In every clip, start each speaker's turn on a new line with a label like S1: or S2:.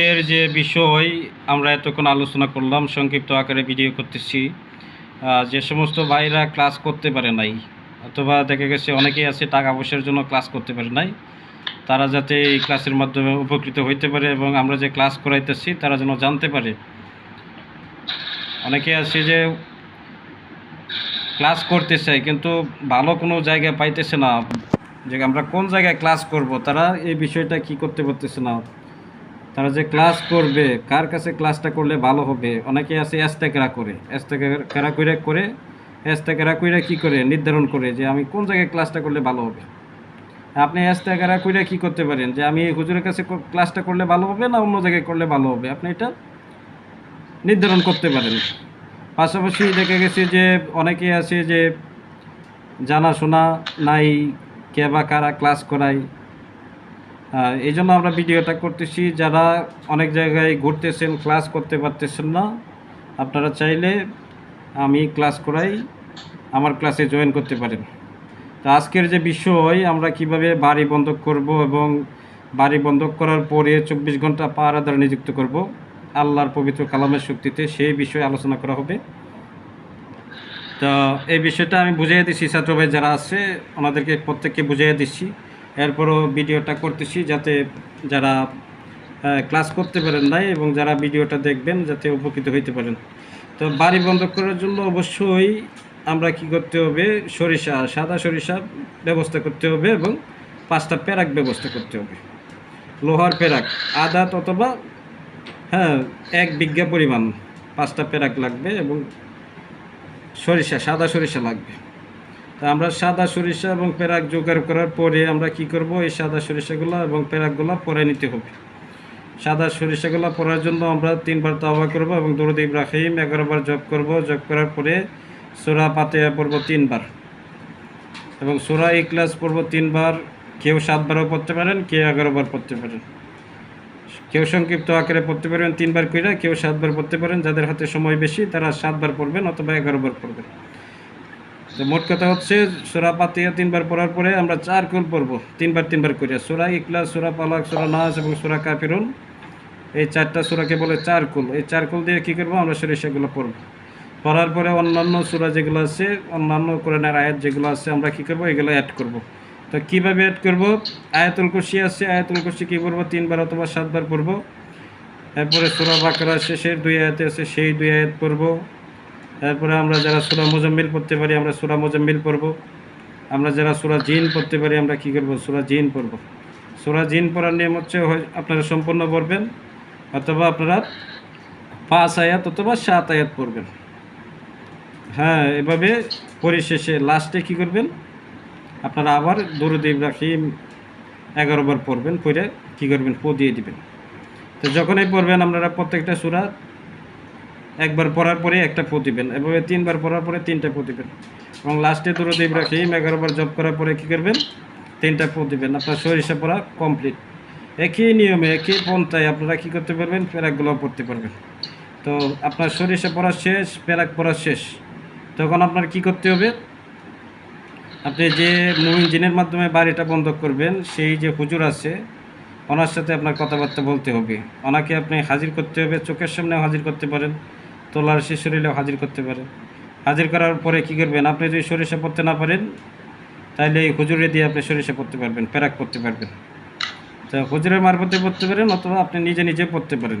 S1: এর যে বিষয় আমরা এতক্ষণ আলোচনা করলাম, সংক্ষিপ্ত আকারে ভিডিও করতেছি। যে সমস্ত ভাইরা ক্লাস করতে পারে নাই, অথবা দেখা গেছে অনেকেই আছে টাকা পয়সার জন্য ক্লাস করতে পারে নাই, তারা যাতে এই ক্লাসের মাধ্যমে উপকৃত হইতে পারে এবং আমরা যে ক্লাস করাইতেছি, তারা যেন জানতে পারে। অনেকে আছে যে ক্লাস করতে চায় কিন্তু ভালো কোনো জায়গায় পাইতেছে না। যে আমরা কোন জায়গায় ক্লাস করব, তারা এই বিষয়টা কি করতে পারতেছে না। তারা যে ক্লাস করবে, কার কাছে ক্লাসটা করলে ভালো হবে? অনেকে আছে এস্তেকেরা করে। এস্তেকেরা করে করে? এস্তেকেরা কইরা কি করে? নির্ধারণ করে যে আমি কোন জায়গায় ক্লাসটা করলে ভালো হবে। আপনি এস্তেকেরা কইরা কি করতে পারেন? যে আমি হুজুরের কাছে ক্লাসটা করলে ভালো হবে না অন্য জায়গায় করলে ভালো হবে? আপনি এটা নির্ধারণ করতে পারেন। পাশাপাশি দেখা গেছে যে অনেকে আছে যে জানাশোনা নাই, কে বা কারা ক্লাস করায়। এই জন্য আমরা ভিডিওটা করতেছি। যারা অনেক জায়গায় ঘুরতেছেন ক্লাস করতে পারতেছেন না, আপনারা চাইলে আমি ক্লাস করাই, আমার ক্লাসে জয়েন করতে পারেন। তো আজকের যে বিষয়, আমরা কীভাবে বাড়ি বন্ধ করব এবং বাড়ি বন্ধ করার পরে চব্বিশ ঘণ্টা পাহারা দ্বারা নিযুক্ত করব, আল্লাহর পবিত্র কালামের শক্তিতে সেই বিষয়ে আলোচনা করা হবে। তো এই বিষয়টা আমি বুঝিয়ে দিচ্ছি ছাত্র ভাই যারা আছে, ওনাদেরকে প্রত্যেককে বুঝিয়ে দিচ্ছি। এরপরও ভিডিওটা করতেছি যাতে যারা ক্লাস করতে পারেন নাই এবং যারা ভিডিওটা দেখবেন যাতে উপকৃত হইতে পারেন। তো বাড়ি বন্ধ করার জন্য অবশ্যই আমরা কি করতে হবে, সরিষা, সাদা সরিষা ব্যবস্থা করতে হবে এবং পাঁচটা প্যারাক ব্যবস্থা করতে হবে। লোহার প্যারাক আদা অথবা হ্যাঁ এক বিঘা পরিমাণ পাঁচটা প্যারাক লাগবে এবং সরিষা, সাদা সরিষা লাগবে। তা আমরা সাদা সরিষা এবং প্যারাক জোগাড় করার পরে আমরা কি করব? এই সাদা সরিষাগুলো এবং প্যারাকগুলো পরে নিতে হবে। সাদা সরিষাগুলো পরার জন্য আমরা তিনবার তাওয়া করব এবং দরুদ ইব্রাহিম এগারোবার জব করব। জব করার পরে সোরা পাতে পড়ব তিনবার এবং সোরা ইকলাস পড়ব তিনবার। কেউ সাতবারও পড়তে পারেন, কেউ এগারোবার পড়তে পারেন। কেউ সংক্ষিপ্ত আকারে পড়তে পারবেন তিনবার কইরা কেউ সাতবার পড়তে পারেন। যাদের হাতে সময় বেশি তারা সাতবার পড়বেন অথবা এগারোবার পড়বেন। তো মোট কথা হচ্ছে, সোরা পাতিয়া তিনবার পড়ার পরে আমরা চার কুল পড়ব। তিনবার তিনবার করে সোরা ইকলাস সোরা পালাক, সোরা নাস এবং সোরা কাফিরুন, এই চারটা সোরাকে বলে চার কুল। এই চার কুল দিয়ে কী করব? আমরা সরিষাগুলো পড়ব। পড়ার পরে অন্যান্য সুরা যেগুলো আছে, অন্যান্য কোরআনের আয়াত যেগুলো আছে, আমরা কী করব? এগুলো অ্যাড করব। তো কীভাবে অ্যাড করব? আয়াতুল কুশি আছে, আয়াতুল কুশি কী করব তিনবার অথবা সাতবার পড়ব। এরপরে সুরা বাকরা শেষের দুই আয়াতে আছে, সেই দুই আয়াত পড়ব। তারপরে আমরা যারা সুরা মোজাম্মিল পড়তে পারি, আমরা সুরা মোজাম্মিল পড়ব। আমরা যারা সুরা জিন পড়তে পারি, আমরা কী করব? সুরা জিন পড়ব। সুরা জিন পড়ার নিয়ম হচ্ছে আপনারা সম্পূর্ণ পড়বেন, অথবা আপনারা পাঁচ আয়াত অথবা সাত আয়াত পড়বেন। হ্যাঁ এভাবে পরিশেষে লাস্টে কী করবেন? আপনারা আবার দরুদ ইব্রাহিম এগারো বার পড়বেন পড়ে কী করবেন? পো দিয়ে দিবেন। তো যখনই পড়বেন, আপনারা প্রত্যেকটা সুরা একবার পড়ার পরে একটা পো দিবেন এভাবে তিনবার পড়ার পরে তিনটা পো দিবেন এবং লাস্টে দরুদ ইব্রাহিম এগারোবার জব করার পরে কী করবেন? তিনটা পো দিবেন আপনার সরিষা পড়া কমপ্লিট একই নিয়মে, একই পন্থায় আপনারা কী করতে পারবেন? প্যারাকগুলো পড়তে পারবেন। তো আপনার সরিষা পড়া শেষ প্যারাক পড়া শেষ। তখন আপনার কি করতে হবে? আপনি যে মুমিন জিনের মাধ্যমে বাড়িটা বন্ধ করবেন, সেই যে হুজুর আছে, ওনার সাথে আপনার কথাবার্তা বলতে হবে। ওনাকে আপনি হাজির করতে হবে, চোখের সামনেও হাজির করতে পারেন। তোলার সে শরীরেও হাজির করতে পারেন হাজির করার পরে কী করবেন? আপনি যদি সরিষা পড়তে না পারেন তাহলে এই হুজুরে দিয়ে আপনি সরিষা পড়তে পারবেন, প্যারাক করতে পারবেন। তো হুজুরের মারফতে পড়তে পারেন অথবা আপনি নিজে নিজে পড়তে পারেন।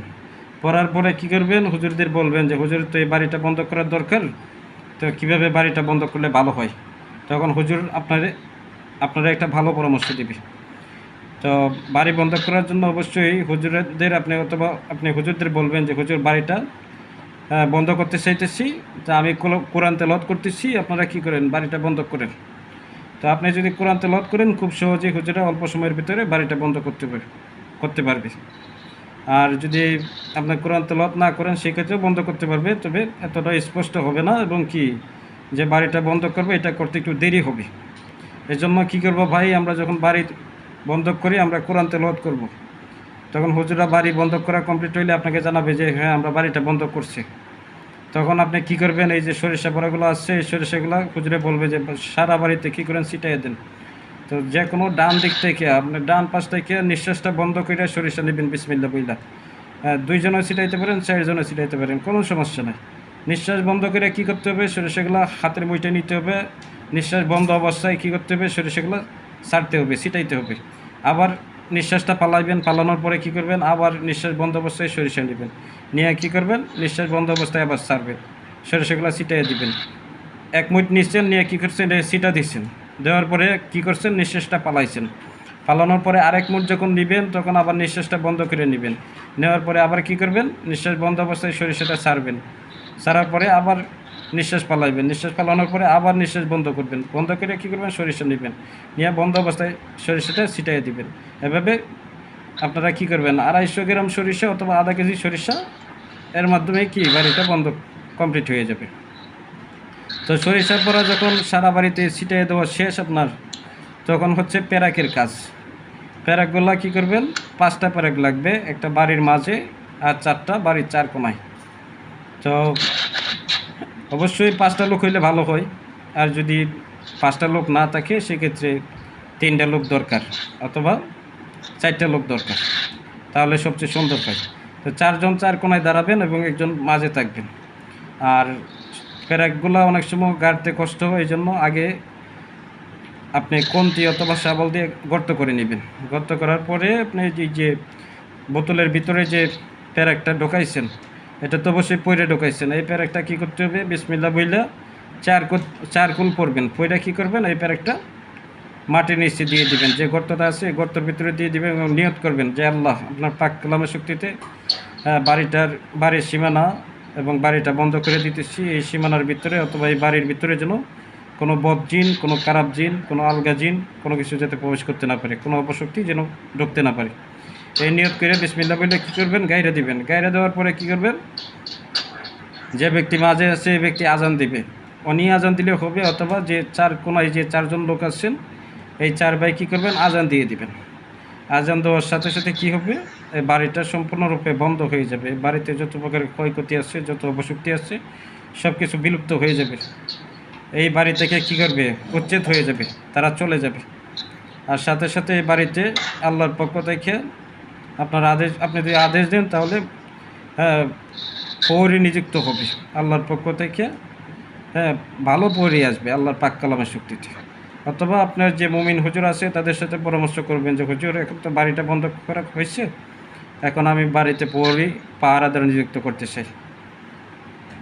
S1: পড়ার পরে কী করবেন? হুজুরদের বলবেন যে, হুজুর, তো এই বাড়িটা বন্ধ করার দরকার, তো কীভাবে বাড়িটা বন্ধ করলে ভালো হয়? তখন হুজুর আপনারে, আপনারা একটা ভালো পরামর্শ দিবে। তো বাড়ি বন্ধ করার জন্য অবশ্যই হুজুরদের আপনি অথবা আপনি হুজুরদের বলবেন যে, হুজুর, বাড়িটা বন্ধ করতে চাইতেছি। তা আমি কোল- কোরআন তেলত করতেছি। আপনারা কি করেন? বাড়িটা বন্ধ করেন। তো আপনি যদি কোরআন তেলত করেন, খুব সহজেই হুজুরা অল্প সময়ের ভিতরে বাড়িটা বন্ধ করতে পারবে করতে পারবে। আর যদি আপনার কোরআন তেলত না করেন, সেক্ষেত্রেও বন্ধ করতে পারবে। তবে এতটা স্পষ্ট হবে না এবং কি, যে বাড়িটা বন্ধ করবে, এটা করতে একটু দেরি হবে। এজন্য জন্য কী করব ভাই? আমরা যখন বাড়ি বন্ধ করি, আমরা কোরআন তেলত করব। তখন হুজুরা বাড়ি বন্ধ করা কমপ্লিট হইলে আপনাকে জানাবে যে হ্যাঁ আমরা বাড়িটা বন্ধ করছি। তখন আপনি কি করবেন? এই যে সরিষা পড়াগুলো আসছে এই সরিষাগুলো হুজুরে বলবে যে, সারা বাড়িতে কী করেন? ছিটাই দেন। তো যে কোনো ডান দিক থেকে, আপনি ডান পাশ থেকে নিঃশ্বাসটা বন্ধ করে সরিষা নেবেন বিসমিল্লা বইলা। দুইজনে ছিটাইতে পারেন চারজনে ছিটাইতে পারেন, কোনো সমস্যা নাই। নিঃশ্বাস বন্ধ করে কি করতে হবে? সরিষাগুলো হাতের বইটা নিতে হবে। নিঃশ্বাস বন্ধ অবস্থায় কি করতে হবে? সরিষাগুলো ছাড়তে হবে, ছিটাইতে হবে। আবার নিঃশ্বাসটা পালাইবেন, পালানোর পরে কি করবেন? আবার নিঃশ্বাস বন্ধ অবস্থায় সরিষা নেবেন। নিয়ে কি করবেন? নিঃশ্বাস বন্ধ অবস্থায় আবার ছাড়বেন সরিষাগুলো ছিটাই দিবেন। এক মিনিট নিচ্ছেন, নিয়ে কী করছেন? সিটা দিচ্ছেন। দেওয়ার পরে কি করছেন? নিঃশ্বাসটা পালাইছেন। পালানোর পরে আরেক মুঠ যখন নেবেন, তখন আবার নিঃশ্বাসটা বন্ধ করে নেবেন। নেওয়ার পরে আবার কি করবেন? নিঃশ্বাস বন্ধ অবস্থায় সরিষাটা ছাড়বেন ছাড়ার পরে আবার নিঃশ্বাস পালাইবেন নিঃশ্বাস পালানোর পরে আবার নিঃশ্বাস বন্ধ করবেন। বন্ধ করে কী করবেন? সরিষা নেবেন। নিয়ে বন্ধ অবস্থায় সরিষাটা ছিটাই দিবেন। এভাবে আপনারা কি করবেন? আড়াইশো গ্রাম সরিষা অথবা আধা কেজি সরিষা, এর মাধ্যমে কি বাড়িটা বন্ধ কমপ্লিট হয়ে যাবে। তো সরিষার পরা যখন সারা বাড়িতে ছিটিয়ে দেওয়া শেষ আপনার, তখন হচ্ছে প্যারাকের কাজ। প্যারাকগুলা কি করবেন? পাঁচটা প্যারাক লাগবে, একটা বাড়ির মাঝে আর চারটা বাড়ির চার কোনায়। তো অবশ্যই পাঁচটা লোক হইলে ভালো হয়। আর যদি পাঁচটা লোক না থাকে, সেক্ষেত্রে তিনটা লোক দরকার অথবা চারটা লোক দরকার। তাহলে সবচেয়ে সুন্দর হয়। তো চারজন চার কোনায় দাঁড়াবেন এবং একজন মাঝে থাকবেন। আর প্যারাকগুলো অনেক সময় গাড়তে কষ্ট হয় এই জন্য আগে আপনি কন্তি অথবা শাবল দিয়ে গর্ত করে নেবেন। গর্ত করার পরে আপনি এই যে বোতলের ভিতরে যে প্যারাকটা ঢোকাইছেন এটা তো অবশ্যই পয়রে ঢোকাইছেন। এই প্যারাকটা কী করতে হবে? বিসমিল্লা বইলা চার কুল- চার কুল পরবেন। পয়রা কী করবেন? এই প্যারাকটা মাটির নিচে দিয়ে দিবেন। যে গর্তটা আছে গর্তর ভিতরে দিয়ে দিবেন এবং নিয়ত করবেন যে আল্লাহ আপনার পাক কালামের শক্তিতে বাড়িটার বাড়ির সীমানা এবং বাড়িটা বন্ধ করে দিতেছি। এই সীমানার ভিতরে অথবা এই বাড়ির ভিতরে যেন কোনো বদ জিন, কোনো খারাপ জিন, কোনো আলগা জিন কোনো কিছু যাতে প্রবেশ করতে না পারে, কোনো অপশক্তি যেন ঢুকতে না পারে। এই নিয়ত করে বিসমিল্লা বলে কী করবেন? গাইরা দিবেন। গাইরা দেওয়ার পরে কী করবেন? যে ব্যক্তি মাঝে আছে, এই ব্যক্তি আজান দিবে। উনি আজান দিলে হবে অথবা যে চার কোনায় যে চারজন লোক আছেন, এই চার ভাই কী করবেন? আজান দিয়ে দিবেন। আজান দেওয়ার সাথে সাথে কি হবে? এই বাড়িটা সম্পূর্ণরূপে বন্ধ হয়ে যাবে। বাড়িতে যত প্রকার ক্ষয়ক্ষতি আছে, যত অপশক্তি আছে সব কিছু বিলুপ্ত হয়ে যাবে। এই বাড়ি থেকে কী করবে? উচ্ছেদ হয়ে যাবে। তারা চলে যাবে। আর সাথে সাথে এই বাড়িতে আল্লাহর পক্ষ থেকে আপনার আদেশ, আপনি যদি আদেশ দেন তাহলে হ্যাঁ পৌরি নিযুক্ত হবে। আল্লাহর পক্ষ থেকে হ্যাঁ ভালো পৌরি আসবে আল্লাহর পাক কালামের শক্তিতে। অথবা আপনার যে মুমিন হুজুর আছে, তাদের সাথে পরামর্শ করবেন যে, হুজুর, এখন তো বাড়িটা বন্ধ করা হয়েছে, এখন আমি বাড়িতে পৌরি পাহারাদার নিযুক্ত করতে চাই।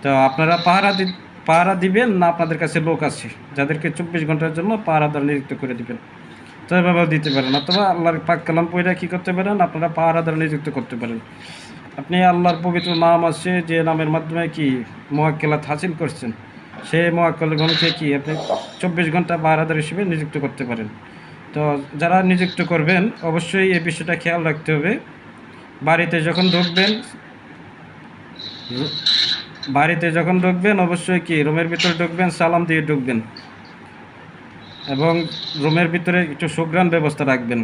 S1: তো আপনারা পাহারা পাহারা দিবেন না, আপনাদের কাছে লোক আছে, যাদেরকে চব্বিশ ঘণ্টার জন্য পাহারাদার নিযুক্ত করে দিবেন। তো দিতে পারেন, অথবা আল্লাহর পাক কালাম পয়রা কী করতে পারেন? আপনারা পাহারাদার নিযুক্ত করতে পারেন। আপনি আল্লাহর পবিত্র নাম আছে, যে নামের মাধ্যমে কি মোয়াক্কেলাত হাসিল করছেন, সেই মোয়াক্কেলগণকে কি আপনি চব্বিশ ঘণ্টা পাহারাদার হিসেবে নিযুক্ত করতে পারেন। তো যারা নিযুক্ত করবেন, অবশ্যই এই বিষয়টা খেয়াল রাখতে হবে। বাড়িতে যখন ঢুকবেন, বাড়িতে যখন ঢুকবেন, অবশ্যই কি রুমের ভিতরে ঢুকবেন, সালাম দিয়ে ঢুকবেন। এবং রুমের ভিতরে একটু সুগ্রাণ ব্যবস্থা রাখবেন।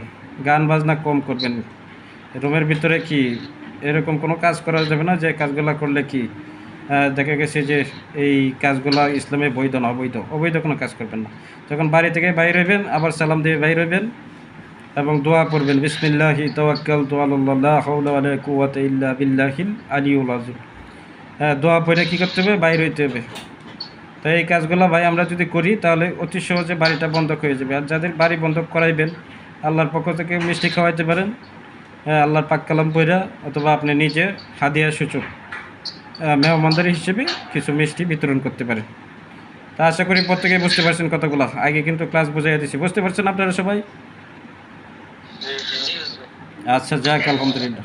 S1: গান বাজনা কম করবেন। রুমের ভিতরে কি এরকম কোনো কাজ করা যাবে না যে কাজগুলো করলে কি দেখা গেছে যে এই কাজগুলো ইসলামে বৈধ না অবৈধ? অবৈধ কোনো কাজ করবেন না। যখন বাড়ি থেকে বাইরে হইবেন, আবার সালাম দিয়ে বাইরে হইবেন এবং দোয়া করবেন বিসমিল্লাহি তাওয়াক্কাল তুয়াল্লাহ ইল্লা বিল্লাহিল আলিউল আযীম। হ্যাঁ দোয়া পড়ে কী করতে হবে? বাইরে হইতে হবে। তো এই কাজগুলো ভাই আমরা যদি করি তাহলে অতি সহজে বাড়িটা বন্ধক হয়ে যাবে। আর যাদের বাড়ি বন্ধক করাইবেন আল্লাহর পক্ষ থেকে মিষ্টি খাওয়াইতে পারেন হ্যাঁ আল্লাহর পাক কালাম পইরা অথবা আপনি নিজে হাদিয়া সূচক মেহমানদারি হিসেবে কিছু মিষ্টি বিতরণ করতে পারেন। তা আশা করি প্রত্যেকেই বুঝতে পারছেন কথাগুলো। আগে কিন্তু ক্লাস বুঝাইয়া দিছি। বুঝতে পারছেন আপনারা সবাই? আচ্ছা যাক আলহামদুলিল্লাহ।